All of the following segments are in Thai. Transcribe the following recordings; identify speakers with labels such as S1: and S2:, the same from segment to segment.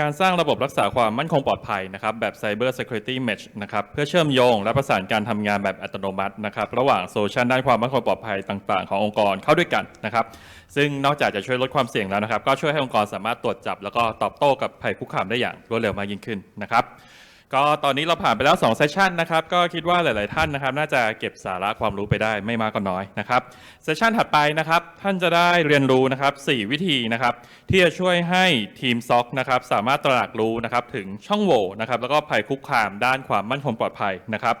S1: การสร้างระบบรักษาความมั่นคงปลอดภัยนะครับแบบ Cyber Security Mesh นะครับเพื่อเชื่อมโยงและประสานการทำงานแบบอัตโนมัตินะครับระหว่างโซลูชันด้านความมั่นคงปลอดภัยต่างๆ ขององค์กรเข้าด้วยกันนะครับซึ่งนอกจากจะช่วยลดความเสี่ยงแล้วนะครับ ก็ช่วยให้องค์กรสามารถตรวจจับ แล้วก็ตอบโต้กับภัยคุกคามได้อย่างรวดเร็วมากยิ่งขึ้นนะครับ ก็ตอนนี้เราผ่านไปแล้ว2เซสชันนะครับก็คิดว่าหลาย ๆ ท่านนะครับ น่าจะเก็บสาระความรู้ไปได้ไม่มากก็น้อยนะครับเซสชันถัดไปนะครับ ท่านจะได้เรียนรู้นะครับ 4 วิธีนะครับ ที่จะช่วยให้ทีมซ็อกนะครับ สามารถตระหนักรู้นะครับถึงช่องโหว่นะครับ แล้วก็ภัยคุกคามด้านความมั่นคงปลอดภัยนะครับ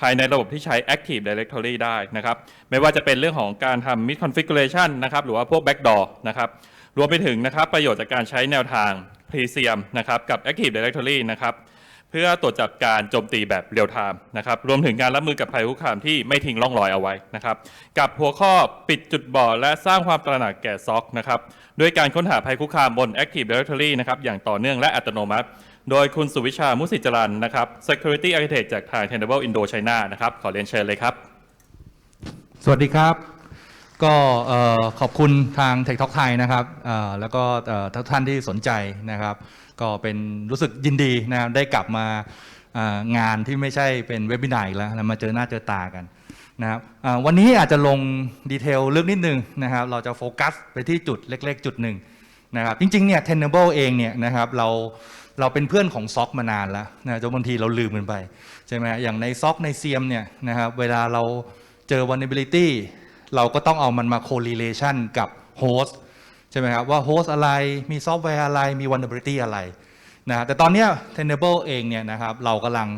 S1: ภายในระบบที่ใช้ Active Directory ได้นะครับ ไม่ว่าจะเป็นเรื่องของการทำ Misconfiguration นะครับ หรือว่าพวก Backdoor นะครับ รวมไปถึงนะครับ ประโยชน์จากการใช้แนวทาง p r e s i u m นะครับ กับ Active Directory นะครับ พื่อตรวจจับการโจมตีแบบเรียลไทม์นะครับรวมถึงการรับมือกับภัยคุกคามที่ไม่ทิ้งร่องรอยเอาไว้นะครับกับหัวข้อปิดจุดบอดและสร้างความตระหนักแก่ซ็อกนะครับด้วยการค้นหาภัยคุกคามบน Active Directory นะครับอย่างต่อเนื่องและอัตโนมัติ โดยคุณสุวิชามุสิจรันนะครับ Security Architect จากทาง Tenable Indo China นะครับขอเรียนเชิญเลยครับ
S2: สวัสดีครับ ก็ขอบคุณทาง Tech Talk ไทยนะครับแล้วก็ทุกท่านที่สนใจนะครับ ก็เป็นรู้สึกยินดีนะครับได้กลับมางานที่ไม่ใช่เป็นเว็บ i นาอีกแล้วมาเจอหน้าเจอตากันนะครับวันนี้อาจจะลงดีเทลลึกนิดนึงนะครับ เราจะโฟกัสไปที่จุดเล็ก ๆ จุดหนึ่งนะครับจริงๆเนี่ย Tenable เองเนี่ยนะครับเราเราเป็นเพื่อนของซ็อกมานานแล้วนะจนบางทีเราลืมมันไปใช่ไหมอย่างในซ็อกในเซียมเนี่ยนะครับเวลาเราเจอ vulnerability เราก็ต้องเอามันมา correlation กับ host ช่ไหมครับว่า host อะไรมีซอฟต์แวร์อะไรมี vulnerability อะไรนะแต่ตอนนี้ Tenable เองเนี่ยนะครับเรากำลัง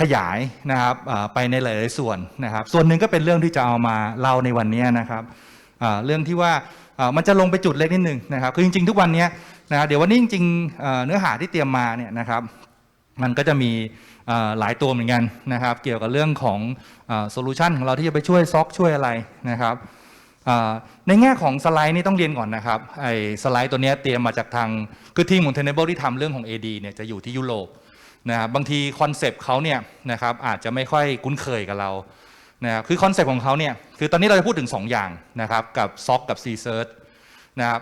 S2: ขยายนะครับไปในหลาย ๆ ส่วนนะครับส่วนหนึ่งก็เป็นเรื่องที่จะเอามาเล่าในวันนี้นะครับเรื่องที่ว่ามันจะลงไปจุดเล็กนิดนึงนะครับคือจริง ๆ ทุกวันนี้นะเดี๋ยววันนี้จริงๆเนื้อหาที่เตรียมมาเนี่ยนะครับมันก็จะมีหลายตัวเหมือนกันนะครับเกี่ยวกับเรื่องของโซลูชันของเราที่จะไปช่วยซอกช่วยอะไรนะครับ ในแง่ของสไลด์นี่ต้องเรียนก่อนนะครับไอ้สไลด์ตัวนี้เตรียมมาจากทางคือทีมของ Tenable ที่ทำเรื่องของ AD เนี่ยจะอยู่ที่ยุโรปนะครับบางทีคอนเซปต์เขาเนี่ยนะครับอาจจะไม่ค่อยคุ้นเคยกับเรานะครับคือคอนเซปต์ของเขาเนี่ยคือตอนนี้เราจะพูดถึง 2 อย่างนะครับกับ SOC กับ c c e r t นะครับ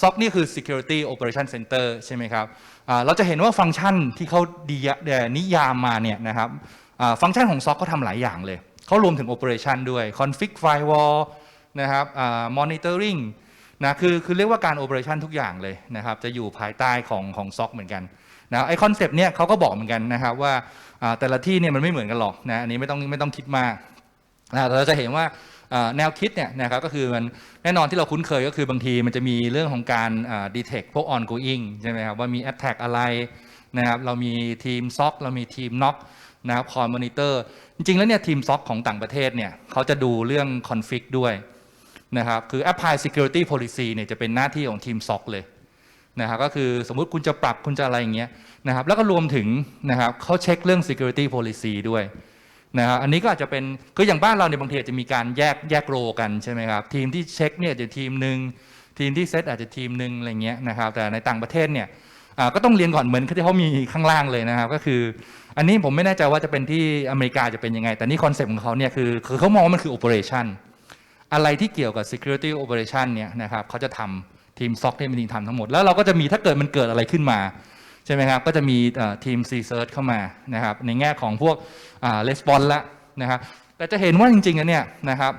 S2: ซ็อกนี่คือ Security Operation Center ใช่ไหมครับเราจะเห็นว่าฟังก์ชันที่เขาดียะเอ่อนิยามมาเนี่ยนะครับฟังก์ชันของซ็อกเขาทำหลายอย่างเลยเขารวมถึง Operation ด้วย Config Firewall นะครับมอ่า Monitoring นะคือคือเรียกว่าการ Operation ทุกอย่างเลยนะครับจะอยู่ภายใต้ของของซ็อกเหมือนกันนะไอคอนเซปต์เนี่ยเขาก็บอกเหมือนกันนะครับว่าแต่ละที่เนี่ยมันไม่เหมือนกันหรอกนะอันนี้ไม่ต้องไม่ต้องคิดมากนะเราจะเห็นว่าแนวคิดเนี่ยนะครับก็คือมันแน่นอนที่เราคุ้นเคยก็คือบางทีมันจะมีเรื่องของการอ่า detect พวก ongoing ใช่ไหมครับว่ามี attack อะไรนะครับเรามีทีม SOC เรามีทีม NOC นะครับ Core Monitor จริงๆแล้วเนี่ยทีม SOC ของต่างประเทศเนี่ยเขาจะดูเรื่อง config ด้วย นะครับคือ apply security policy เนี่ยจะเป็นหน้าที่ของทีม SOC เลยนะครับก็คือสมมุติคุณจะปรับคุณจะอะไรอย่างเงี้ยนะครับแล้วก็รวมถึงนะครับเขาเช็คเรื่อง security policy ด้วยนะครับอันนี้ก็อาจจะเป็นคืออย่างบ้านเราเนี่ยบางทีอาจจะมีการแยกแยกโรกันใช่ไหมครับทีมที่เช็คเนี่ยจะทีมหนึ่งทีมที่เซตอาจจะทีมหนึ่งอะไรเงี้ยนะครับแต่ในต่างประเทศเนี่ยก็ต้องเรียนก่อนเหมือนที่เขามีข้างล่างเลยนะครับก็คือ อันนี้ผมไม่แน่ใจว่าจะเป็นที่อเมริกาจะเป็นยังไง แต่นี่คอนเซ็ปต์ของเขาเนี่ยคือคือเขามองว่ามันคือ operation อ อะไรที่เกี่ยวกับ security operation เนี่ยนะครับเขาจะทำทีมซ็อกที่เป็นทีมทำทั้งหมด แล้วเราก็จะมีถ้าเกิดมันเกิดอะไรขึ้นมาใช่ไหมครับก็จะมีทีม C Search เข้ามานะครับในแง่ของพวก Response ละนะครับแต่จะเห็นว่าจริงๆเนี่ยนะครับ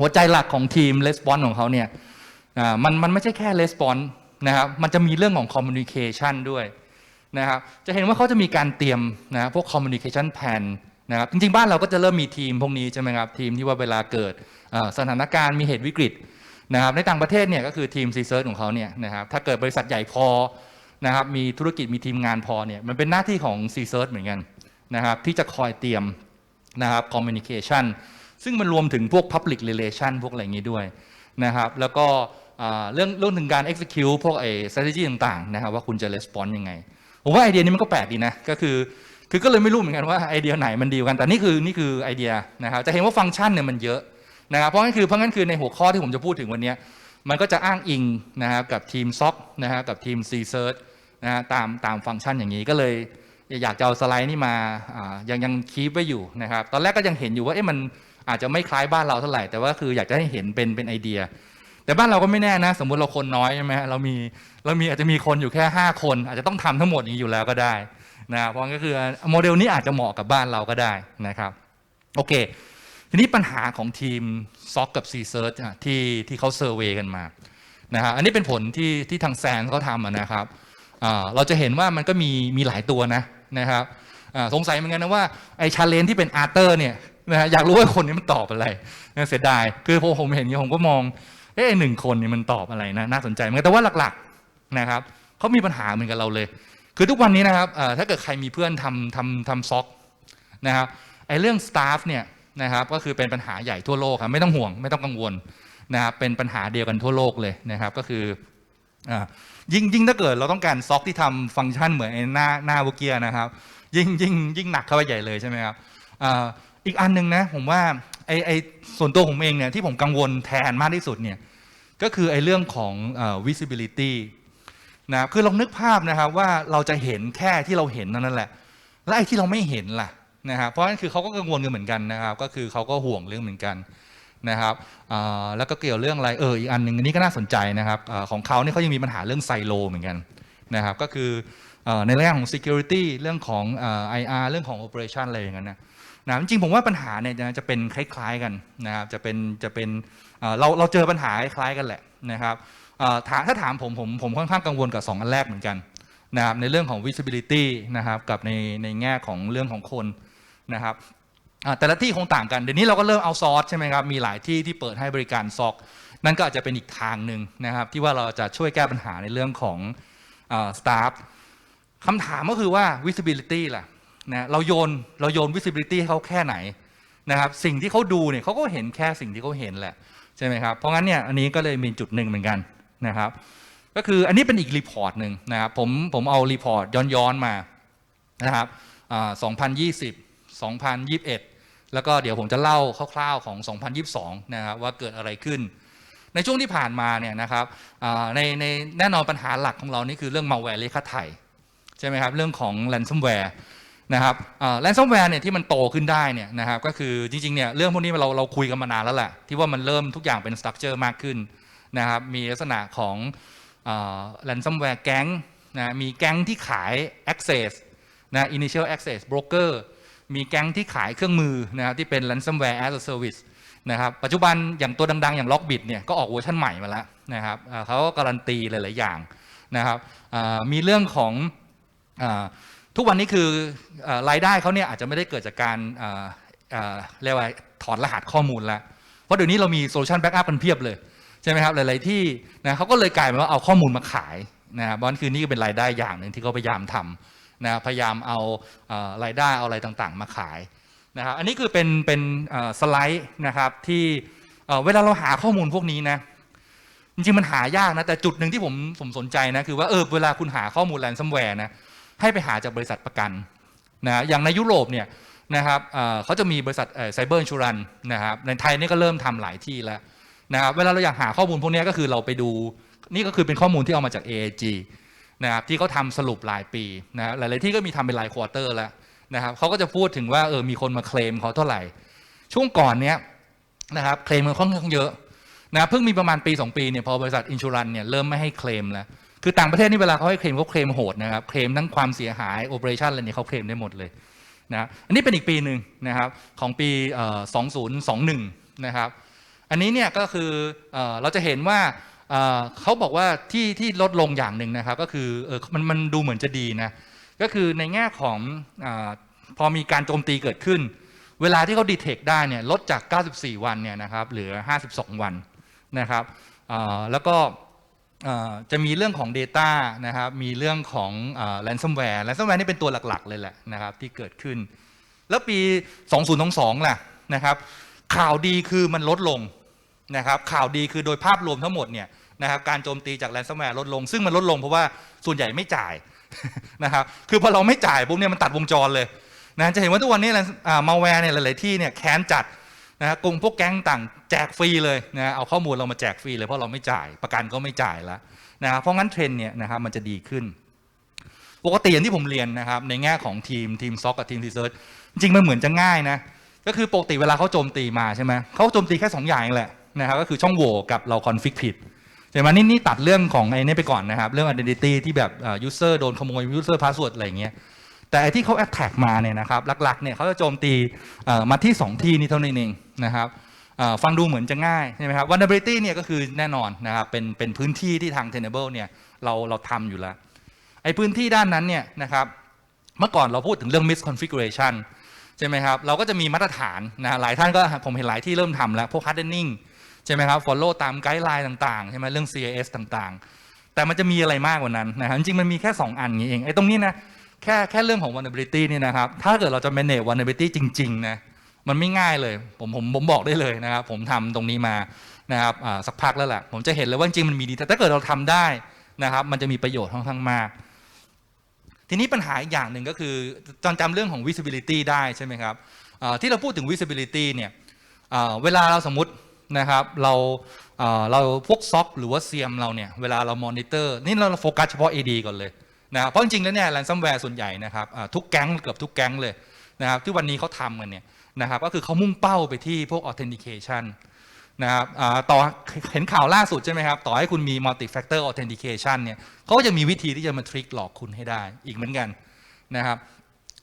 S2: หัวใจหลักของทีม Response ของเขาเนี่ยมันมันไม่ใช่แค่ Response นะครับมันจะมีเรื่องของ Communication ด้วยนะครับจะเห็นว่าเขาจะมีการเตรียมนะพวก Communication Plan นะครับจริงๆ บ้านเราก็จะเริ่มมีทีมพวกนี้ใช่ไหมครับทีมที่ว่าเวลาเกิด สถานการณ์มีเหตุวิกฤตนะครับในต่างประเทศเนี่ยก็คือทีม C Search ของเขาเนี่ยนะครับถ้าเกิดบริษัทใหญ่พอนะครับมีธุรกิจมีทีมงานพอเนี่ยมันเป็นหน้าที่ของ C Search เหมือนกันนะครับที่จะคอยเตรียมนะครับ communication ซึ่งมันรวมถึงพวก public relation พวกอะไรอย่างนี้ด้วยนะครับแล้วก็เรื่องเรื่องถึงการ execute พวกไอ้ strategy ต่างๆนะครับว่าคุณจะ respond ยังไง ผมว่าไอเดียนี้มันก็แปลกดีนะก็คือคือก็เลยไม่รู้เหมือนกันว่าไอเดียไหนมันดีกันแต่นี่คือนี่คือไอเดียนะครับจะเห็นว่าฟังก์ชันเนี่ยมันเยอะ นะครับเพราะงั้นคือเพราะงั้นคือในหัวข้อที่ผมจะพูดถึงวันนี้มันก็จะอ้างอิงนะครับกับทีม SOC นะครับกับทีม C Search นะฮะตามตามฟังก์ชันอย่างนี้ก็เลยอยากจะเอาสไลด์นี่มาอ่ายังยังคีปไว้อยู่นะครับตอนแรกก็ยังเห็นอยู่ว่าเอ๊ะมันอาจจะไม่คล้ายบ้านเราเท่าไหร่ แต่ว่าคืออยากจะให้เห็นเป็นเป็นไอเดีย แต่บ้านเราก็ไม่แน่นะ สมมุติเราคนน้อยใช่ไหมเรามีเรามีอาจจะมีคนอยู่แค่ 5 คน อาจจะต้องทำทั้งหมดอย่างนี้อยู่แล้วก็ได้นะเพราะงั้นก็คือโมเดลนี้อาจจะเหมาะกับบ้านเราก็ได้นะครับโอเค ทีนี้ปัญหาของทีมซอกกับ c s e a r c h อะที่ที่เขาเซอร์เวยกันมานะฮะอันนี้เป็นผลที่ที่ทางแซนเขาทำนะครับเราจะเห็นว่ามันก็มีมีหลายตัวนะนะครับสงสัยเหมือนกันนะว่าไอ้ชาเลนที่เป็นอาร์เตอร์เนี่ยนะฮะอยากรู้ว่าคนนี้มันตอบอะไรนะเสียดายคือพอผมเห็นอย่างผมก็มองเอ๊ะหนึ่งคนเนี่ยมันตอบอะไรนะน่าสนใจเหมือนกันแต่ว่าหลักๆนะครับเขามีปัญหาเหมือนกับเราเลย คือทุกวันนี้นะครับถ้าเกิดใครมีเพื่อนทำทำทำซ็อกนะครับไอ้เรื่องสตาฟเนี่ย นะครับก็คือเป็นปัญหาใหญ่ทั่วโลกครับไม่ต้องห่วงไม่ต้องกังวลนะครับเป็นปัญหาเดียวกันทั่วโลกเลยนะครับก็คืออ่ายิ่งยิ่งถ้าเกิดเราต้องการซ็อกที่ทำฟังก์ชันเหมือนหน้าหน้าเวอร์เกียนะครับ ยิ่งยิ่งยิ่งหนักเข้าไปใหญ่เลยใช่ไหมครับอ่าอีกอันหนึ่งนะผมว่าไอไอส่วนตัวผมเองเนี่ยที่ผมกังวลแทนมากที่สุดเนี่ยก็คือไอเรื่องของอ่อ visibility นะคือลองนึกภาพนะครับว่าเราจะเห็นแค่ที่เราเห็นนั้นแหละ และไอที่เราไม่เห็นล่ะ นะครับเพราะฉะนั้นคือเขาก็กังวลกันเหมือนกันนะครับ ก็คือเขาก็ห่วงเรื่องเหมือนกันนะครับแล้วก็เกี่ยวเรื่องอะไรเอออีกอันหนึ่งอันนี้ก็น่าสนใจนะครับอของเขาเนี่ยเขายังมีปัญหาเรื่องไซโลเหมือนกันนะครับ ก็คืออในเรื่องของ security เรื่องของอ IR เรื่องของ operation อะไรอย่างนั้นนะนะจริงผมว่าปัญหาเนี่ยจะเป็นคล้ายๆกันนะครับจะเป็นจะเป็นเราเราเจอปัญหาคล้ายๆกันแหละนะครับถ้าถามผมผมผมค่อนข้างกังวลกับ 2 อันแรกเหมือนกันนะครับในเรื่องของ visibility นะครับกับในในแง่ของเรื่องของคน นะครับแต่ละที่คงต่างกัน เดี๋ยวนี้เราก็เริ่มเอาซอสใช่ไหมครับ มีหลายที่ที่เปิดให้บริการซอกนั่นก็อาจจะเป็นอีกทางหนึ่งนะครับ ที่ว่าเราจะช่วยแก้ปัญหาในเรื่องของสตาฟคำถามก็คือว่า visibility ล่ะนะเราโยนเราโยน visibility ให้เขาแค่ไหนนะครับ สิ่งที่เขาดูเนี่ยเขาก็เห็นแค่สิ่งที่เขาเห็นแหละใช่ไหมครับ เพราะงั้นเนี่ยอันนี้ก็เลยมีจุดหนึ่งเหมือนกันนะครับ ก็คืออันนี้เป็นอีกรีพอร์ตหนึ่งนะครับผมผมเอารีพอร์ตย้อนๆมานะครับอ่า2020 2021 แล้วก็เดี๋ยวผมจะเล่าคร่าวๆของ 2022 นะครับว่าเกิดอะไรขึ้น ในช่วงที่ผ่านมาเนี่ยนะครับในในแน่นอนปัญหาหลักของเรานี่คือเรื่อง malware เลขาไทยใช่ไหมครับเรื่องของ ransomware นะครับแลนซัมแวร์เนี่ยที่มันโตขึ้นได้เนี่ยนะครับก็คือจริงๆเนี่ยเรื่องพวกนี้เราเราคุยกันมานานแล้วแหละที่ว่ามันเริ่มทุกอย่างเป็นสตรัคเจอร์มากขึ้นนะครับมีลักษณะของแลนซัมแวร์แก๊งนะมีแก๊งที่ขาย access นะ initial access broker มีแก๊งที่ขายเครื่องมือนะครับที่เป็น ransomware as a service นะครับปัจจุบันอย่างตัวดัง ๆ อย่าง Lockbit เนี่ยก็ออกเวอร์ชันใหม่มาแล้วนะครับเขาก็การันตีหลาย ๆ อย่างนะครับมีเรื่องของอทุกวันนี้คืออรายได้เขาเนี่ยอาจจะไม่ได้เกิดจากการเรียกว่าถอดรหัสข้อมูลแล้ว เพราะเดี๋ยวนี้เรามีโซลูชันแบ็กอัพกันเพียบเลย ใช่ไหมครับหลาย ๆ ที่นะเขาก็เลยกลายเป็นว่าเอาข้อมูลมาขายนะครับบอนคือนี่ก็เป็นรายได้อย่างหนึ่งที่เขาพยายามทำ นะพยายามเอารายได้เอาอะไรต่างๆ มาขายนะครับอันนี้คือเป็นเป็นสไลด์นะครับที่เวลาเราหาข้อมูลพวกนี้นะจริงๆมันหายากนะแต่จุดหนึ่งที่ผมผมสนใจนะคือว่าเออเวลาคุณหาข้อมูลแรนซัมแวร์นะให้ไปหาจากบริษัทประกันนะอย่างในยุโรปเนี่ยนะครับเขาจะมีบริษัทไซเบอร์อินชูรันนะครับในไทยนี่ก็เริ่มทำหลายที่แล้วนะครับเวลาเราอยากหาข้อมูลพวกนี้ก็คือเราไปดู นี่ก็คือเป็นข้อมูลที่เอามาจาก AAG นะครับที่เขาทำสรุปรายปีนะหลาย ๆ ที่ก็มีทำเป็นรายควอเตอร์แล้วนะครับเขาก็จะพูดถึงว่าเออมีคนมาเคลมเขาเท่าไหร่ ช่วงก่อนเนี้ยนะครับเคลมมันค่อนข้างเยอะนะเพิ่งมีประมาณปี 2 ปีเนี่ยพอบริษัทอินชูรันเนี่ยเริ่มไม่ให้เคลมแล้วคือต่างประเทศนี่เวลาเขาให้เคลมเขาเคลมโหดนะครับเคลมทั้งความเสียหายโอเปอเรชันอะไรเนี่ยเขาเคลมได้หมดเลยนะอันนี้เป็นอีกปีหนึ่งนะครับของปี 2021 นะครับ อันนี้เนี่ยก็คือเอเราจะเห็นว่า เขาบอกว่าที่ที่ลดลงอย่างหนึ่งนะครับ ก็คือเออมันมันดูเหมือนจะดีนะก็คือในแง่ของอพอมีการโจมตีเกิดขึ้น เวลาที่เขาดีเทคได้เนี่ยลดจาก 94 วันเนี่ยนะครับเหลือ 52 วันนะครับแล้วก็จะมีเรื่องของ Data นะครับ มีเรื่องของเอ่อ ransomware ransomware นี่เป็นตัวหลัก ๆ เลยแหละนะครับที่เกิดขึ้น แล้วปี 2022ล่ะนะครับข่าวดีคือมันลดลงนะครับข่าวดีคือโดยภาพรวมทั้งหมดเนี่ย นะครับการโจมตีจาก ransomware ลดลง ซึ่งมันลดลงเพราะว่าส่วนใหญ่ไม่จ่ายนะครับคือพอเราไม่จ่ายปุ๊บเนี่ยมันตัดวงจรเลยนะจะเห็นว่าทุกวันนี้มาแวร์เนี่ยหลายๆที่เนี่ยแค้นจัดนะกลุ่มพวกแก๊งต่างแจกฟรีเลยนะเอาข้อมูลเรามาแจกฟรีเลยเพราะเราไม่จ่ายประกันก็ไม่จ่ายแล้วนะครับเพราะงั้นเทรนเนี่ยนะครับมันจะดีขึ้น ปกติอย่างที่ผมเรียนนะครับในแง่ของทีมทีมซ็อกกับทีมทีเซิร์ชจริงมันเหมือนจะง่ายนะก็คือปกติเวลาเขาโจมตีมาใช่ไหมเขาโจมตีแค่สองอย่างเองแหละนะครับก็คือช่องโหว่กับเราคอนฟิกผิด ใช่ไหมนี่นี่ตัดเรื่องของไอ้นี่ไปก่อนนะครับ เรื่อง identity ที่แบบ user โดนขโมย user password อะไรอย่างเงี้ยแต่ไอ้ที่เขา attack มาเนี่ยนะครับหลักๆเนี่ยเขาจะโจมตีมาที่ 2 ที่นี่เท่านั้นเองนะครับฟังดูเหมือนจะง่ายใช่ไหมครับ vulnerability เนี่ยก็คือแน่นอนนะครับเป็นเป็นพื้นที่ที่ทาง Tenable เนี่ยเราเราทำอยู่แล้วไอ้พื้นที่ด้านนั้นเนี่ยนะครับเมื่อก่อนเราพูดถึงเรื่อง misconfiguration ใช่ไหมครับ เราก็จะมีมาตรฐานนะหลายท่านก็ผมเห็นหลายที่เริ่มทำแล้วพวก hardening ใช่ไหมครับ follow ตามไกด์ไลน์ต่างๆใช่ไหมเรื่อง CIS ต่างๆ แต่มันจะมีอะไรมากกว่านั้นนะครับจริงๆมันมีแค่ 2 อันนี้เองไอ้ตรงนี้นะแค่แค่เรื่องของ vulnerability นี่นะครับ ถ้าเกิดเราจะ manage vulnerability จริงๆนะมันไม่ง่ายเลย ผมผมผมบอกได้เลยนะครับ ผมทำตรงนี้มานะครับสักพักแล้วแหละผมจะเห็นเลยว่าจริงมันมีดีแต่ถ้าเกิดเราทำได้นะครับ มันจะมีประโยชน์ค่อนข้างมาก ทีนี้ปัญหาอีกอย่างหนึ่งก็คือจำจำเรื่องของ visibility ได้ใช่ไหมครับที่เราพูดถึง visibility เนี่ยเวลาเราสมมติ นะครับ เราเราพวกซ็อกหรือว่าเซียมเราเนี่ยเวลาเรามอนิเตอร์นี่เราโฟกัสเฉพาะ AD ก่อนเลยนะเพราะจริงๆแล้วเนี่ยแ a นซัมแวร์ส่วนใหญ่นะครับทุกแก๊งเกือบทุกแก๊งเลยนะครับที่วันนี้เขาทำกันเนี่ยนะครับก็คือเขามุ่งเป้าไปที่พวก authentication นะครับต่อเห็นข่าวล่าสุดใช่ไหมครับ ต่อให้คุณมี multi factor authentication เนี่ยเขาก็จะมีวิธีที่จะมาทริคหลอกคุณให้ได้อีกเหมือนกันนะครับ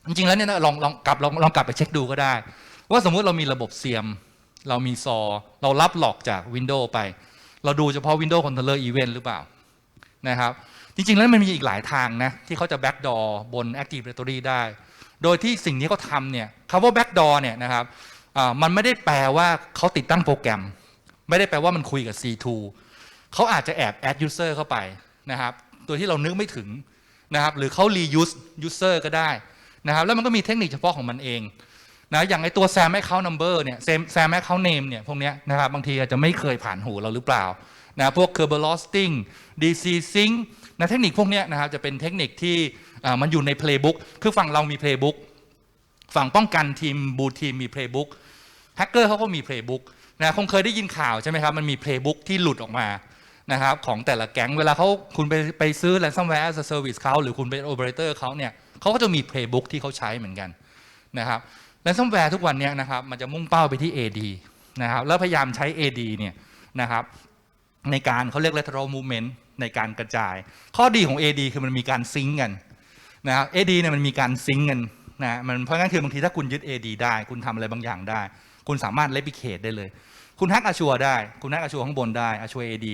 S2: จริงๆแล้วเนี่ยลองลองกลับลองลองกลับไปเช็คดูก็ได้ ว่าสมมุติเรามีระบบเสียม เรามีซอ เรารับหลอกจาก Windows ไป เราดูเฉพาะ Windows Controller Event หรือเปล่านะครับ จริง ๆ แล้วมันมีอีกหลายทางนะ ที่เขาจะ backdoor บน Active Directory ได้ โดยที่สิ่งนี้เขาทำเนี่ยคำว่า backdoor เนี่ยนะครับมันไม่ได้แปลว่าเขาติดตั้งโปรแกรม ไม่ได้แปลว่ามันคุยกับ C2 เขาอาจจะแอบ add user เข้าไปนะครับตัวที่เรานึกไม่ถึงนะครับหรือเขา reuse user ก็ได้นะครับแล้วมันก็มีเทคนิคเฉพาะของมันเอง นะอย่างไอตัว SAM account number เนี่ย SAM SAM account name เนี่ยพวกเนี้ยนะครับบางทีอาจจะไม่เคยผ่านหูเราหรือเปล่านะพวก Kerberos-Sting DC Sync นะเทคนิคพวกเนี้ยนะครับจะเป็นเทคนิคที่มันอยู่ใน playbook คือฝั่งเรามี playbook ฝั่งป้องกันทีมบูทีมมี playbook แฮกเกอร์เขาก็มี playbook นะคงเคยได้ยินข่าวใช่ไหมครับ มันมี playbook ที่หลุดออกมานะครับของแต่ละแก๊งเวลาเขาคุณไปไปซื้อ ransomware as a service เขาหรือคุณเป็น operator เขาเนี่ยเขาก็จะมี playbook ที่เขาใช้เหมือนกันนะครับ ransomware ทุกวันนี้นะครับมันจะมุ่งเป้าไปที่ AD นะครับแล้วพยายามใช้ AD เนี่ยนะครับในการเขาเรียก lateral movement ในการกระจาย ข้อดีของ AD คือมันมีการซิงก์กันนะครับ AD เนี่ยมันมีการซิงก์กันนะมันเพราะงั้นคือบางทีถ้าคุณยึด AD ได้ คุณทำอะไรบางอย่างได้ คุณสามารถ replicate ได้เลย คุณแฮกอาชัวได้ คุณแฮกอาชัวข้างบนได้อาชัว AD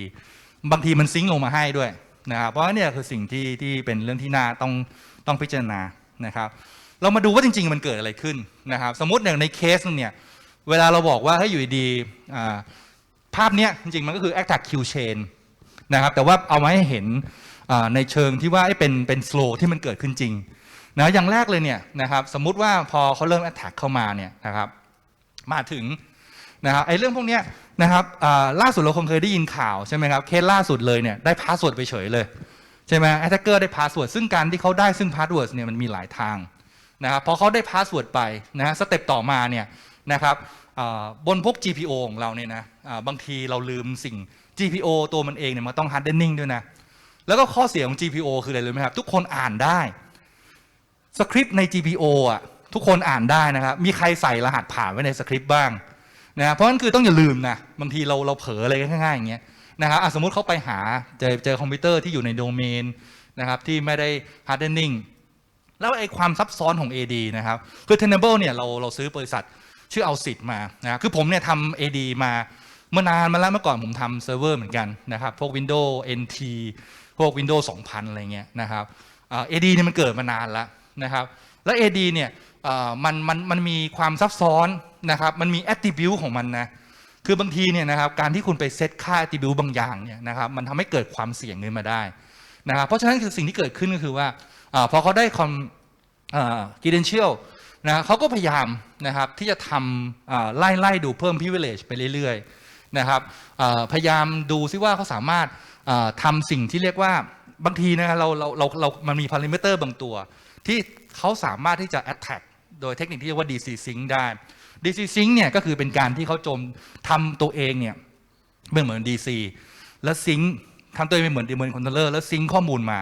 S2: บางทีมันซิงก์ลงมาให้ด้วยนะครับเพราะว่านี่คือสิ่งที่ที่เป็นเรื่องที่น่าต้องต้องพิจารณานะครับ เรามาดูว่าจริง ๆ มันเกิดอะไรขึ้นนะครับ สมมติอย่างในเคสนึงเนี่ย เวลาเราบอกว่าให้อยู่ดีๆภาพเนี้ยจริงๆ มันก็คือ attack Q chain นะครับ แต่ว่าเอามาให้เห็นในเชิงที่ว่าเป็นเป็น slow ที่มันเกิดขึ้นจริงนะอย่างแรกเลยเนี่ยนะครับสมมุติว่าพอเขาเริ่ม attack เข้ามาเนี่ยนะครับมาถึงนะครับไอ้เรื่องพวกเนี้ยนะครับล่าสุดเราคงเคยได้ยินข่าวใช่ไหมครับเคสล่าสุดเลยเนี่ยได้พาสเวิร์ดไปเฉยเลยใช่ไหมแอตแทกเกอร์ได้พาสเวิร์ดซึ่งการที่เขาได้ซึ่งพาสเวิร์ดเนี่ยมันมีหลายทาง นะครับพอเขาได้พาสเวิร์ดไปนะฮะสเต็ปต่อมาเนี่ยนะครับบนพวก GPO ของเราเนี่ยนะบางทีเราลืมสิ่ง GPO ตัวมันเองเนี่ยมันต้อง hardening ด้วยนะ แล้วก็ข้อเสียของ GPO คืออะไรรู้ไหมครับ ทุกคนอ่านได้สคริปต์ใน GPO อะทุกคนอ่านได้นะครับ มีใครใส่รหัสผ่านไว้ในสคริปต์บ้างนะเพราะนั้นคือต้องอย่าลืมนะบางทีเราเราเผลออะไรง่ายๆอย่างเงี้ยนะครับสมมุติเขาไปหาเจอเจอคอมพิวเตอร์ที่อยู่ในโดเมนนะครับที่ไม่ได้ hardening แล้วไอ้ความซับซ้อนของ AD นะครับ คือ Tenable เนี่ยเราเราซื้อบริษัทชื่อเอาสิทมานะคือผมเนี่ยทำ AD มาเมื่อนานมาแล้วเมื่อก่อนผมทำเซิร์ฟเวอร์เหมือนกันนะครับ พวก Windows NT พวก Windows 2000 อะไรเงี้ยนะครับเอ่า AD เนี่ยมันเกิดมานานแล้วนะครับแล้ว AD เนี่ยมันมันมันมีความซับซ้อนนะครับมันมี attribute ของมันนะคือบางทีเนี่ยนะครับการที่คุณไปเซตค่า attribute บางอย่างเนี่ยนะครับมันทำให้เกิดความเสี่ยงขึ้นมาได้นะครับเพราะฉะนั้นคือสิ่งที่เกิดขึ้นก็คือว่า อพอเขาได้คอม credential นะเขาก็พยายามนะครับที่จะทำไล่ไล่ดูเพิ่ม privilege ไปเรื่อยๆนะครับพยายามดูซิว่าเขาสามารถทำสิ่งที่เรียกว่าบางทีนะเราเราเราเรามันมี parameter บางตัว ที่เขาสามารถที่จะ attack โดยเทคนิคที่เรียกว่า DC sync ได้ DC sync เนี่ยก็คือเป็นการที่เขาโจมทำตัวเองเนี่ยเป็นเหมือน DC แล้วซิงค์ทำตัวเองเป็นเหมือนดีเมนคอนโทรลเลอร์แล้วซิงค์ข้อมูลมา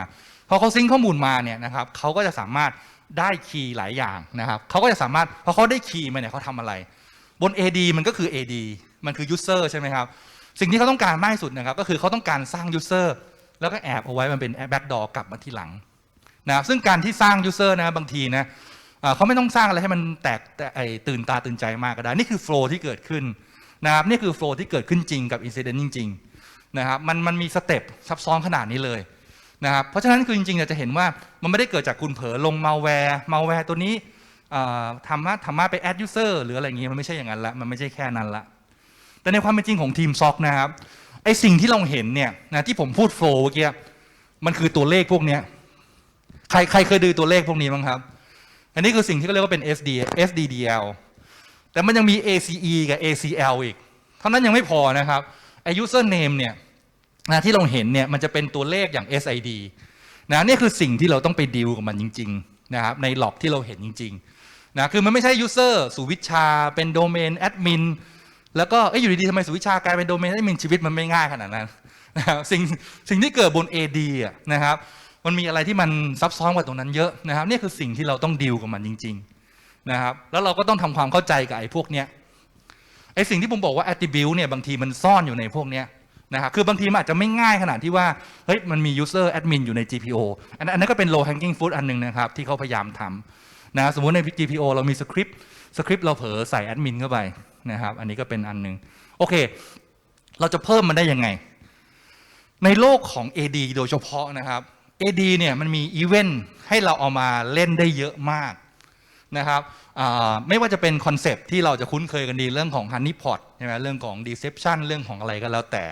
S2: อเขาซิงข้อมูลมาเนี่ยนะครับเขาก็จะสามารถได้คีย์หลายอย่างนะครับเขาก็จะสามารถพอเขาได้คีย์มาเนี่ยเขาทำอะไร บน AD มันก็คือ AD มันคือ user ใช่ไหมครับ สิ่งที่เขาต้องการมากที่สุดนะครับ ก็คือเขาต้องการสร้าง user แล้วก็แอบเอาไว้มันเป็น backdoor กลับมาที่หลังนะครับซึ่งการที่สร้าง user นะบางทีนะเขาไม่ต้องสร้างอะไรให้มันแตกแต่ไอตื่นตาตื่นใจมากก็ได้ นี่คือ flow ที่เกิดขึ้นนะครับนี่คือ flow ที่เกิดขึ้นจริงกับ incident จริงๆนะครับมันมันมีสเต็ปซับซ้อนขนาดนี้เลย นะครับเพราะฉะนั้นคือจริงๆจะเห็นว่ามันไม่ได้เกิดจากคุณเผลอลงมาแวร์มาแวร์ตัวนี้ทำมาทำมาไปแอดยูเซอร์หรืออะไรอย่างเงี้ยมันไม่ใช่อย่างนั้นละมันไม่ใช่แค่นั้นละแต่ในความเป็นจริงของทีมซ็อกนะครับไอสิ่งที่เราเห็นเนี่ยนะที่ผมพูดโฟล์เมื่อกี้มันคือตัวเลขพวกเนี้ยใครใครเคยดูตัวเลขพวกนี้บ้างครับ อันนี้คือสิ่งที่เขาเรียกว่าเป็น SD SDDL แต่มันยังมี ACE กับ ACL อีก เท่านั้นยังไม่พอนะครับไอ user name เนี่ย นะที่เราเห็นเนี่ยมันจะเป็นตัวเลขอย่าง SID นะนี่คือสิ่งที่เราต้องไปดีลกับมันจริงๆนะครับในหลอกที่เราเห็นจริงๆนะคือมันไม่ใช่ user สุวิชา เป็นโดเมนแอดมินแล้วก็อ้ยอยู่ดีๆทำไมสุวิชากลายเป็นโดเมนแอดมินชีวิตมันไม่ง่ายขนาดนั้นนะครับสิ่งสิ่งที่เกิดบน AD อะนะครับมันมีอะไรที่มันซับซ้อนกว่าตรงนั้นเยอะนะครับนี่คือสิ่งที่เราต้องดีลกับมันจริงๆนะครับแล้วเราก็ต้องทำความเข้าใจกับไอ้พวกเนี้ยไอ้สิ่งที่ผมบอกว่า attribute เนี่ยบางทีมันซ่อนอยู่ในพวกเนี้ย นะครับคือบางทีมันอาจจะไม่ง่ายขนาดที่ว่าเฮ้ยมันมี user admin อยู่ใน GPO อันนั้นก็เป็น low hanging fruit อันหนึงนะครับที่เขาพยายามทำนะสมมุติใน GPO เรามีสคริปต์สคริปต์เราเผลอใส่ admin เข้าไปนะครับอันนี้ก็เป็นอันหนึงโอเค เราจะเพิ่มมันได้ยังไง ในโลกของ AD โดยเฉพาะนะครับ AD เนี่ยมันมีอีเวนต์ให้เราเอามาเล่นได้เยอะมากนะครับไม่ว่าจะเป็นคอนเซปที่เราจะคุ้นเคยกันดีเรื่องของ Honeypot ใช่ไหมเรื่องของ Deception เรื่องของอะไรก็แล้วแต่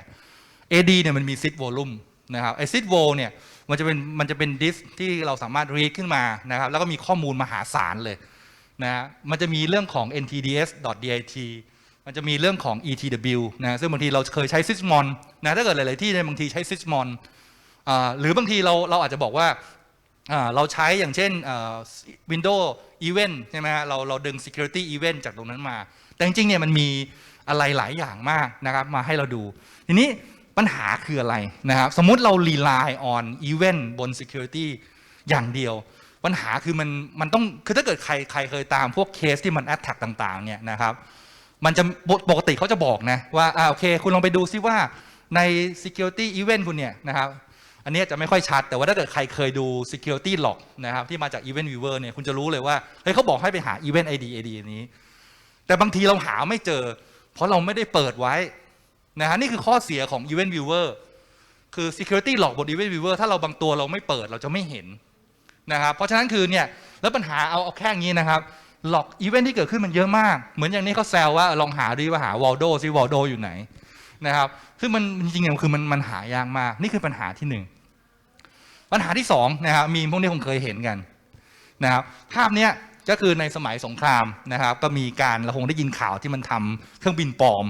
S2: AD เนี่ยมันมี Seed Volume นะครับไอ Seed Vol เนี่ยมันจะเป็นมันจะเป็นดิสที่เราสามารถ read ขึ้นมานะครับแล้วก็มีข้อมูลมหาศาลเลยนะฮะมันจะมีเรื่องของ ntds.dit มันจะมีเรื่องของ etw นะซึ่งบางทีเราเคยใช้ sysmon นะถ้าเกิดหลาย ๆ ที่เนี่ยบางทีใช้ sysmon อ่าหรือบางทีเราเราอาจจะบอกว่าเราใช้อย่างเช่น Windows Event ใช่ไหมฮะเราเราดึง Security Event จากตรงนั้นมา แต่จริง ๆ เนี่ยมันมีอะไรหลายอย่างมากนะครับมาให้เราดู ทีนี้ ปัญหาคืออะไรนะครับ สมมุติเรา rely on event บน security อย่างเดียว ปัญหาคือมันมันต้องคือถ้าเกิดใครใครเคยตามพวกเคสที่มัน attack ต่างๆเนี่ยนะครับมันจะปกปกติเขาจะบอกนะว่าอ่าโอเค คุณลองไปดูซิว่าใน security event คุณเนี่ยนะครับอันนี้จะไม่ค่อยชัด แต่ว่าถ้าเกิดใครเคยดู security log นะครับที่มาจาก event viewer เนี่ยคุณจะรู้เลยว่าเฮ้ยเขาบอกให้ไปหา event id id อันนี้ แต่บางทีเราหาไม่เจอ เพราะเราไม่ได้เปิดไว้ นะฮะนี่คือข้อเสียของ event viewer คือ security log บน event viewer ถ้าเราบางตัวเราไม่เปิดเราจะไม่เห็นนะครับเพราะฉะนั้นคือเนี่ยแล้วปัญหาเอาเอาแค่นี้นะครับหลอกอีเวนท์ที่เกิดขึ้นมันเยอะมาก เหมือนอย่างนี้เขาแซวว่าลองหาดีว่าหาวอลโดซิวอลโดอยู่ไหนนะครับซึ่งมันจริงๆคือมันมันหายากมาก นี่คือปัญหาที่หนึ่งปัญหาที่สองนะครับมีพวกนี้คงเคยเห็นกันนะครับภาพเนี้ยก็คือในสมัยสงครามนะครับ ก็มีการเราคงได้ยินข่าวที่มันทำเครื่องบินปลอม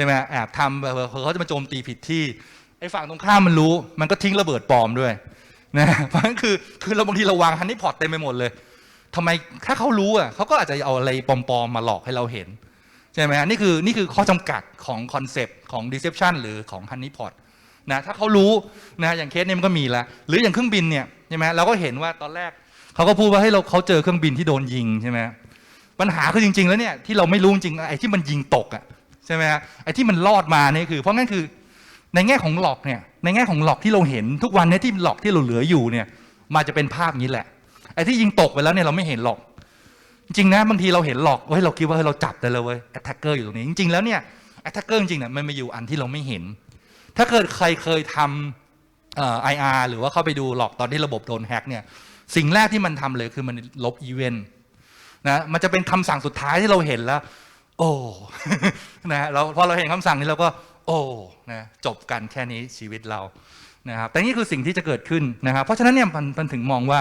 S2: ช่ไหมแอบทำแบบเขาจะมาโจมตีผิดที่ไอ้ฝั่งตรงข้ามมันรู้ มันก็ทิ้งระเบิดปลอมด้วยนะเพราะฉะนั้นคือคือเราบางทีเราวางฮันนี่พอตเต็มไปหมดเลยทำไมถ้าเขารู้อะเขาก็อาจจะเอาอะไรปลอมๆมาหลอกให้เราเห็นใช่ไหมนี่คือนี่คือข้อจำกัดของคอนเซปต์ของ deception หรือของ honeypot นะถ้าเขารู้นะอย่างเคสนี้มันก็มีแล้วหรืออย่างเครื่องบินเนี่ยใช่ไหมเราก็เห็นว่าตอนแรกเขาก็พูดว่าให้เราเขาเจอเครื่องบินที่โดนยิงใช่ไหมปัญหาคือจริง ๆ แล้วเนี่ยที่เราไม่รู้จริงไอ้ที่มันยิงตกอะ ใช่ไหมฮะไอ้ที่มันรอดมาเนี่ยคือเพราะงั้นคือในแง่ของหลอกเนี่ยในแง่ของหลอกที่เราเห็นทุกวันเนี้ที่หลอกที่เราเหลืออยู่เนี่ยมาจะเป็นภาพนี้แหละไอ้ที่ยิงตกไปแล้วเนี่ยเราไม่เห็นหรอกจริงนะบางทีเราเห็นหลอกเฮ้ยเราคิดว่าเฮ้ยเราจับได้เลยเว้ยแอตแทกเกอร์อยู่ตรงนี้จริงๆแล้วเนี่ยแอตแทกเกอร์จริงๆเนี่ยมันมาอยู่อันที่เราไม่เห็น ถ้าเกิดใครเคยทำเอ่อ IR หรือว่าเข้าไปดูหลอกตอนที่ระบบโดนแฮกเนี่ยสิ่งแรกที่มันทำเลยคือมันลบอีเวนต์นะมันจะเป็นคำสั่งสุดท้ายที่เราเห็นแล้ว โอ้นะเราพอเราเห็นคำสั่งนี้เราก็ โอ้นะจบกันแค่นี้ชีวิตเรานะครับแต่นี่คือสิ่งที่จะเกิดขึ้นนะครับ เพราะฉะนั้นเนี่ยมันมันถึงมองว่า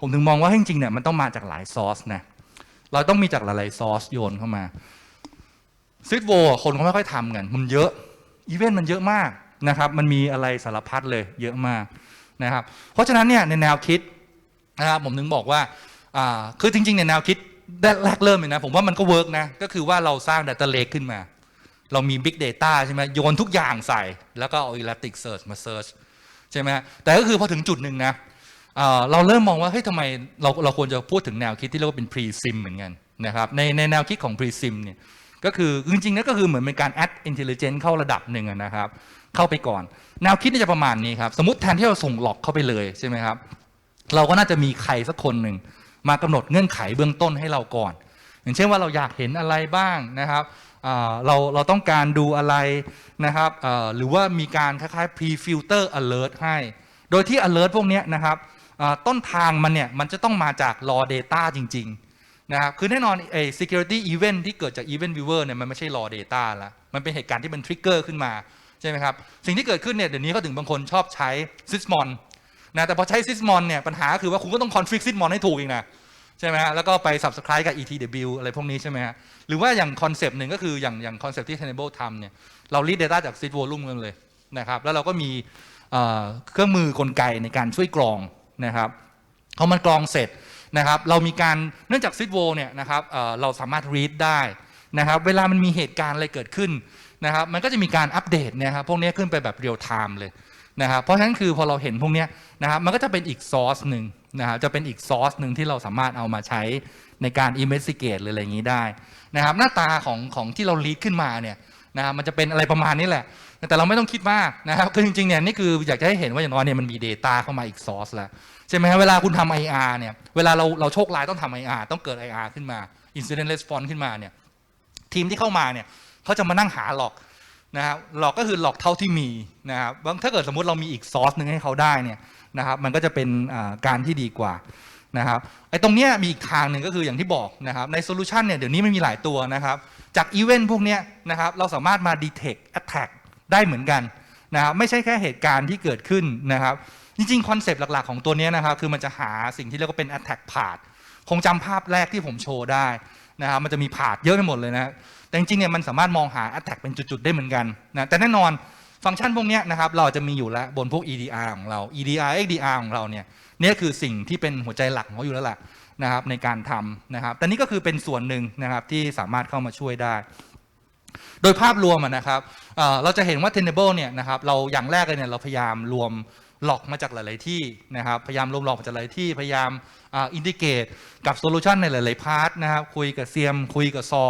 S2: ผมถึงมองว่าจริงๆเนี่ยมันต้องมาจากหลายซอสนะเราต้องมีจากหลายๆซอสโยนเข้ามาซิดโวคนเขาไม่ค่อยทำกัน มันเยอะอีเวนต์มันเยอะมากนะครับ มันมีอะไรสารพัดเลยเยอะมากนะครับ เพราะฉะนั้นเนี่ยในแนวคิดนะครับผมถึงบอกว่าอ่าคือจริงๆในแนวคิด แรกเริ่มเลยนะ ผมว่ามันก็เวิร์กนะ ก็คือว่าเราสร้าง Data Lake ขึ้นมา เรามี Big Data ใช่ไหมโยนทุกอย่างใส่ แล้วก็เอา Elasticsearch มา Search ใช่ไหมแต่ก็คือพอถึงจุดหนึ่งนะเเราเริ่มมองว่าเฮ้ยทำไมเราเราควรจะพูดถึงแนวคิดที่เรียกว่าเป็น pre sim เหมือนกันนะครับในในแนวคิดของ pre sim เนี่ยก็คือจริงๆนั่นก็คือเหมือนเป็นการ add intelligence เข้าระดับหนึ่งนะครับ เข้าไปก่อน แนวคิดนี่จะประมาณนี้ครับ สมมติแทนที่เราส่งหลอกเข้าไปเลยใช่ไหมครับ เราก็น่าจะมีใครสักคนหนึ่ง มากำหนดเงื่อนไขเบื้องต้นให้เราก่อน อย่างเช่นว่าเราอยากเห็นอะไรบ้างนะครับเราเราต้องการดูอะไรนะครับหรือว่ามีการคล้ายๆ pre-filter alert ให้ โดยที่ alert พวกนี้นะครับต้นทางมันเนี่ยมันจะต้องมาจาก raw data จริงๆนะครับคือแน่นอนไอ้ security event ที่เกิดจาก event viewer เนี่ยมันไม่ใช่ raw data ละมันเป็นเหตุการณ์ที่เป็น trigger ขึ้นมา ใช่ไหมครับ สิ่งที่เกิดขึ้นเนี่ยเดี๋ยวนี้เขาถึงบางคนชอบใช้ sysmon นะแต่พอใช้ sysmon เนี่ยปัญหาคือว่าคุณก็ต้อง config sysmon ให้ถูกอีกนะใช่ไหมฮะแล้วก็ไป subscribe กับ ETW อะไรพวกนี้ใช่ไหมฮะหรือว่าอย่างคอนเซปต์หนึ่งก็คืออย่างอย่างคอนเซปต์ที่ Tenable ทำเนี่ยเรา read data จาก seed volume กันเลยนะครับแล้วเราก็มีเครื่องมือกลไกในการช่วยกรองนะครับพอมันกรองเสร็จนะครับเรามีการเนื่องจาก seed vol เนี่ยนะครับเราสามารถ read ได้นะครับเวลามันมีเหตุการณ์อะไรเกิดขึ้นนะครับมันก็จะมีการอัปเดตเนะครับพวกนี้ขึ้นไปแบบ real time เลย นะครับเพราะฉะนั้นคือพอเราเห็นพวกนี้นะครับมันก็จะเป็นอีกซอสหนึ่งนะครับจะเป็นอีกซอสหนึ่งที่เราสามารถเอามาใช้ในการ investigate หรืออะไรอย่างนี้ได้นะครับหน้าตาของของที่เรา lead ขึ้นมาเนี่ยนะมันจะเป็นอะไรประมาณนี้แหละ แต่เราไม่ต้องคิดมากนะครับคือจริงๆเนี่ยนี่คืออยากจะให้เห็นว่าอย่างน้อยเนี่ยมันมี Data เข้ามาอีกซอสแล้วใช่ไหมครับเวลาคุณทำ IR เนี่ยเวลาเราเราโชคร้ายต้องทำ IR ต้องเกิด IR ขึ้นมา incident response ขึ้นมาเนี่ยทีมที่เข้ามาเนี่ยเขาจะมานั่งหาหลอก นะครับหลอกก็คือหลอกเท่าที่มีนะครับบางถ้าเกิดสมมติเรามีอีกซอสหนึ่งให้เขาได้เนี่ยนะครับมันก็จะเป็นการที่ดีกว่านะครับไอ้ตรงเนี้ยมีอีกทางหนึ่งก็คืออย่างที่บอกนะครับในโซลูชันเนี่ยเดี๋ยวนี้ไมันมีหลายตัวนะครับจากอีเวนต์พวกเนี้ยนะครับเราสามารถมา detect attack ได้เหมือนกันนะครับไม่ใช่แค่เหตุการณ์ที่เกิดขึ้นนะครับจริงๆคอนเซปต์หลักๆของตัวนี้นะครับคือมันจะหาสิ่งที่เรียกว่าเป็น attack path คงจำภาพแรกที่ผมโชว์ได้นะครับมันจะมีผาดเยอะไปหมดเลยนะ แต่จริงๆเนี่ยมันสามารถมองหา attack เป็นจุดๆ ได้เหมือนกันนะแต่แน่นอนฟังก์ชันพวกเนี้ยนะครับเราจะมีอยู่แล้วบนพวก EDR ของเรา EDR XDR ของเราเนี่ยนี่คือสิ่งที่เป็นหัวใจหลักของเขาอยู่แล้วแหละนะครับในการทำนะครับแต่นี่ก็คือเป็นส่วนหนึ่งนะครับที่สามารถเข้ามาช่วยได้ โดยภาพรวมนะครับเอ่อเราจะเห็นว่า Tenable เนี่ยนะครับเราอย่างแรกเลยเนี่ยเราพยายามรวม หลอกมาจากหลาย ๆ ที่นะครับ พยายามรวมหลอกมาจากหลายที่ พยายามอินดิเกตกับโซลูชันในหลาย ๆ พาร์ทนะครับ คุยกับเซียม คุยกับซอ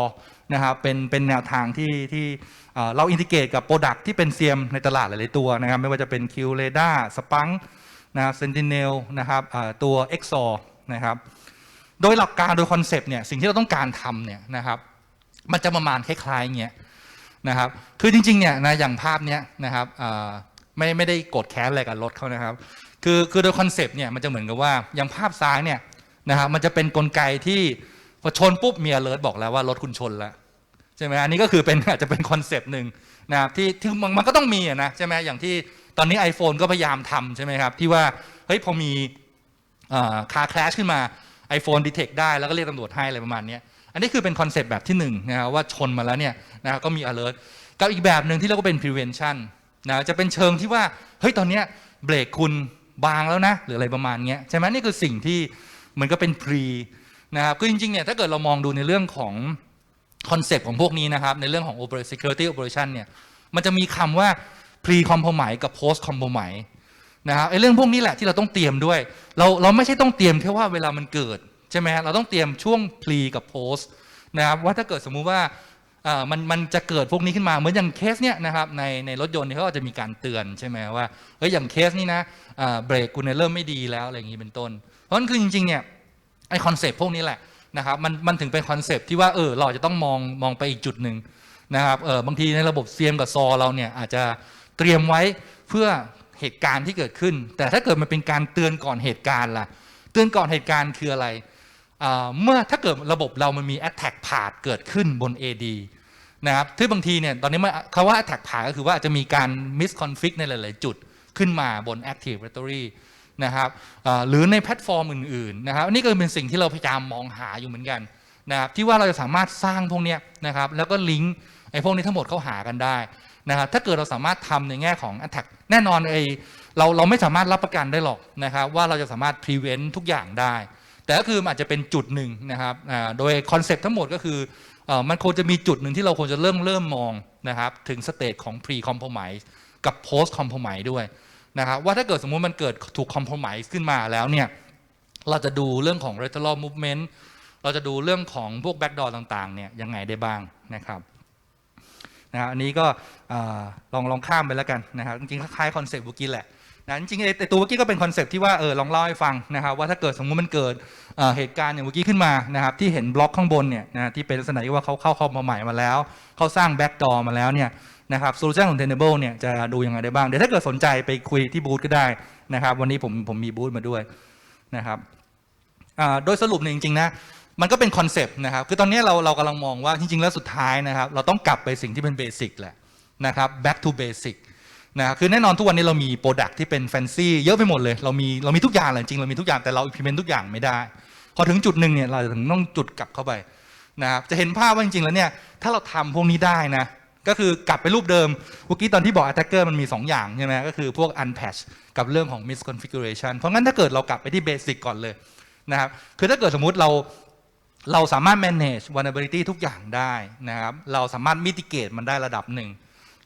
S2: นะครับ เป็น เป็นแนวทางที่ ที่เราอินดิเกตกับโปรดักที่เป็นเซียมในตลาดหลาย ๆ ตัวนะครับ ไม่ว่าจะเป็น Q r a d a r Splunk นะครับ Sentinel นะครับเอ่อตัว XOR นะครับ โดยหลักการ โดยคอนเซปต์เนี่ย สิ่งที่เราต้องการทำเนี่ยนะครับ มันจะประมาณคล้าย ๆ เงี้ยนะครับ คือจริง ๆ เนี่ยนะ อย่างภาพเนี้ยนะครับ ไม่ไม่ได้โกดแค้นอะไรกับรถเขานะครับ คือคือโดยคอนเซปต์เนี่ยมันจะเหมือนกับว่าอย่างภาพซ้ายเนี่ยนะครับมันจะเป็นกลไกที่พอชนปุ๊บมี alert บอกแล้วว่ารถคุณชนแล้วใช่ไหมอันนี้ก็คือเป็นอาจจะเป็นคอนเซปต์หนึ่งนะครับที่ที่มันมันก็ต้องมีนะใช่ไหมอย่างที่ตอนนี้ iPhone ก็พยายามทำใช่ไหมครับ ที่ว่าเฮ้ยพอมีคาร์คลาชขึ้นมา iPhone detect ได้แล้วก็เรียกตำรวจให้อะไรประมาณนี้อันนี้คือเป็นคอนเซปต์แบบที่หนึ่งนะครับว่าชนมาแล้วเนี่ยนะครับก็มี alert กับอีกแบบหนึ่งที่เรียกว่าเป็น prevention นะจะเป็นเชิงที่ว่าเฮ้ยตอนเนี้ยเบรกคุณบางแล้วนะหรืออะไรประมาณนี้ใช่ไหมนี่คือสิ่งที่เหมือนก็เป็น pre นะครับคือจริงๆเนี่ยถ้าเกิดเรามองดูในเรื่องของคอนเซปต์ของพวกนี้นะครับในเรื่องของ operation security operation เนี่ยมันจะมีคำว่า pre compromise กับ post compromise นะครับไอ้เรื่องพวกนี้แหละที่เราต้องเตรียมด้วย เราเราไม่ใช่ต้องเตรียมแค่ว่าเวลามันเกิดใช่ไหมเราต้องเตรียมช่วง pre กับ post นะครับว่าถ้าเกิดสมมุติว่า มันมันจะเกิดพวกนี้ขึ้นมาเหมือนอย่างเคสเนี้ยนะครับในในรถยนต์เนี่ยเขาก็จะมีการเตือนใช่ไหมว่าเฮ้ยอย่างเคสนี้นะเบรกคุณเนี่ยเริ่มไม่ดีแล้วอะไรอย่างนี้เป็นต้น เพราะฉะนั้นคือจริงๆเนี่ยไอคอนเซปต์พวกนี้แหละนะครับมันมันถึงเป็นคอนเซปต์ที่ว่าเออเราจะต้องมองมองไปอีกจุดหนึ่งนะครับเออบางทีในระบบเซียมกับซอเราเนี่ยอาจจะเตรียมไว้เพื่อเหตุการณ์ที่เกิดขึ้น แต่ถ้าเกิดมันเป็นการเตือนก่อนเหตุการณ์ล่ะ เตือนก่อนเหตุการณ์คืออะไร เมื่อถ้าเกิดระบบเรามันมี attack path เกิดขึ้นบน AD นะครับที่บางทีเนี่ยตอนนี้มันคำว่า attack path ก็คือว่าอาจจะมีการ misconfig ในหลาย ๆ จุดขึ้นมาบน active directory นะครับหรือในแพลตฟอร์มอื่น ๆ นะครับนี่ก็เป็นสิ่งที่เราพยายามมองหาอยู่เหมือนกันนะครับที่ว่าเราจะสามารถสร้างพวกนี้นะครับแล้วก็ลิงก์ไอ้พวกนี้ทั้งหมดเข้าหากันได้นะครับถ้าเกิดเราสามารถทำในแง่ของ attack แน่นอนไอ้เราเราไม่สามารถรับประกันได้หรอกนะครับว่าเราจะสามารถ prevent ทุกอย่างได้ แต่ก็คืออาจจะเป็นจุดหนึ่งนะครับโดยคอนเซ็ปต์ทั้งหมดก็คือ มันควรจะมีจุดหนึ่งที่เราควรจะเริ่มเริ่มมองนะครับถึงสเตจของ pre compromise กับ post compromise ด้วยนะครับว่าถ้าเกิดสมมุติมันเกิดถูก compromise ขึ้นมาแล้วเนี่ยเราจะดูเรื่องของ lateral movement เราจะดูเรื่องของพวกแบ็กดอร์ต่างๆเนี่ยยังไงได้บ้างนะครับนะครับอันนี้ก็อลองลองข้ามไปแล้วกันนะครับจริงๆคล้ายๆคอนเซ็ปต์เมื่อกี้แหละ นะจริงๆไอ้ตัวเมื่อกี้ก็เป็นคอนเซ็ปที่ว่าเออลองเล่าให้ฟังนะครับว่าถ้าเกิดสมมุติมันเกิดเเหตุการณ์อย่างเมื่อกี้ขึ้นมานะครับที่เห็นบล็อกข้างบนเนี่ยนะที่เป็นลักษณะที่ว่าเขาเข้าเข้ามาใหม่มาแล้วเขาสร้างแบ็กดอร์มาแล้วเนี่ยนะครับโซลูชันของ Tenable เนี่ยจะดูยังไงได้บ้าง เดี๋ยวถ้าเกิดสนใจไปคุยที่บูธก็ได้นะครับวันนี้ผมผมมีบูธมาด้วยนะครับโดยสรุปเนี่ยจริงๆนะมันก็เป็นคอนเซปต์นะครับคือตอนนี้เราเรากำลังมองว่าจริงๆแล้วสุดท้ายนะครับเราต้องกลับไปสิ่งที่เป็นเบสิกแหละนะครับ back to basic นะคือแน่นอนทุกวันนี้เรามีโปรดักที่เป็นแฟนซีเยอะไปหมดเลยเรามีเรามีทุกอย่างเลยจริงเรามีทุกอย่างแต่เรา implement ทุกอย่างไม่ได้ พอถึงจุดหนึ่งเนี่ยเราถึงต้องจุดกลับเข้าไปนะครับจะเห็นภาพว่าจริงๆแล้วเนี่ยถ้าเราทำพวกนี้ได้นะก็คือกลับไปรูปเดิมเมื่อกี้ตอนที่บอก attacker มันมี 2 อย่างใช่ไหมก็คือพวก unpatch กับเรื่องของ misconfiguration เพราะงั้นถ้าเกิดเรากลับไปที่ basic ก่อนเลยนะครับคือถ้าเกิดสมมุติเราเราสามารถ manage vulnerability ทุกอย่างได้นะครับเราสามารถ mitigate มันได้ระดับหนึ่ง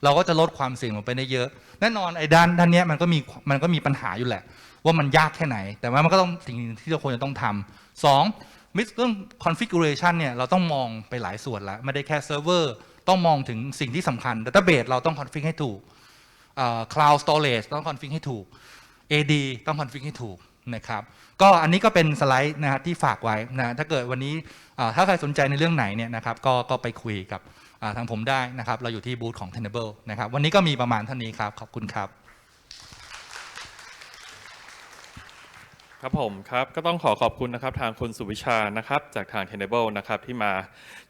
S2: เราก็จะลดความเสี่ยงลงไปได้เยอะ แน่นอนไอ้ด้านด้านนี้มันก็มีมันก็มีปัญหาอยู่แหละ ว่ามันยากแค่ไหน แต่ว่ามันก็ต้องสิ่งที่เราควรจะต้องทำสองมิสเรื่อง configuration เนี่ยเราต้องมองไปหลายส่วนแล้วไม่ได้แค่เซิร์ฟเวอร์ต้องมองถึงสิ่งที่สำคัญ database เราต้อง config ให้ถูก cloud storage ต้อง config ให้ถูก AD ต้อง config ให้ถูกนะครับก็อันนี้ก็เป็นสไลด์นะครับที่ฝากไว้นะถ้าเกิดวันนี้ถ้าใครสนใจในเรื่องไหนเนี่ยนะครับก็ก็ไปคุยกับ ทางผมได้นะครับ เราอยู่ที่บูธของ Tenable นะครับ วันนี้ก็มีประมาณเท่านี้ครับ ขอบคุณครับ
S1: ครับผมครับก็ต้องขอขอบคุณนะครับทางคุณสุวิชานะครับจากทาง Tenable นะครับที่มา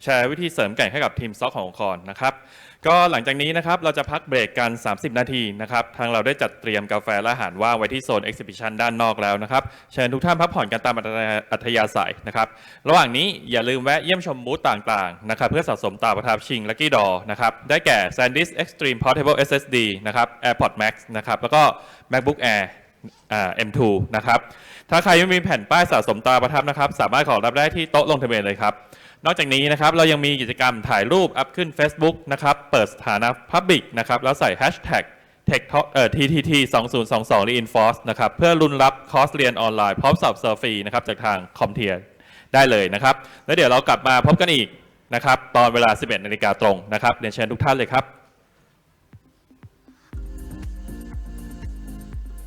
S1: แชร์วิธีเสริมแก่งให้กับทีมซ็อกขององค์กรนะครับก็หลังจากนี้นะครับเราจะพักเบรกกัน 30 นาทีนะครับทางเราได้จัดเตรียมกาแฟและอาหารว่างไว้ที่โซน Exhibition ด้านนอกแล้วนะครับเชิญทุกท่านพักผ่อนกันตามอัธยาศัยนะครับระหว่างนี้อย่าลืมแวะเยี่ยมชมบูธต่างๆนะครับเพื่อสะสมตราประทับชิง Lucky d o นะครับได้แก่ SanDisk Extreme Portable SSD นะครับ AirPods Max นะครับแล้วก็ MacBook Air อ่า M2 นะครับ ถ้าใครไม่มีแผ่นป้ายสะสมตราประทับนะครับ สามารถขอรับได้ที่โต๊ะลงทะเบียนเลยครับ นอกจากนี้นะครับ เรายังมีกิจกรรมถ่ายรูปอัพขึ้น Facebook นะครับ เปิดสถานะ Public นะครับ แล้วใส่ Hashtag Tech Talk เอ่อ TTT 2022 Reinforce นะครับ เพื่อลุ้นรับคอร์สเรียนออนไลน์พร้อมสอบเซอร์ฟรีนะครับ จากทางคอมเทียได้เลยนะครับ แล้วเดี๋ยวเรากลับมาพบกันอีกนะครับ ตอนเวลา 11นาฬิกาตรงนะครับเรียนเชิญทุกท่านเลยครับ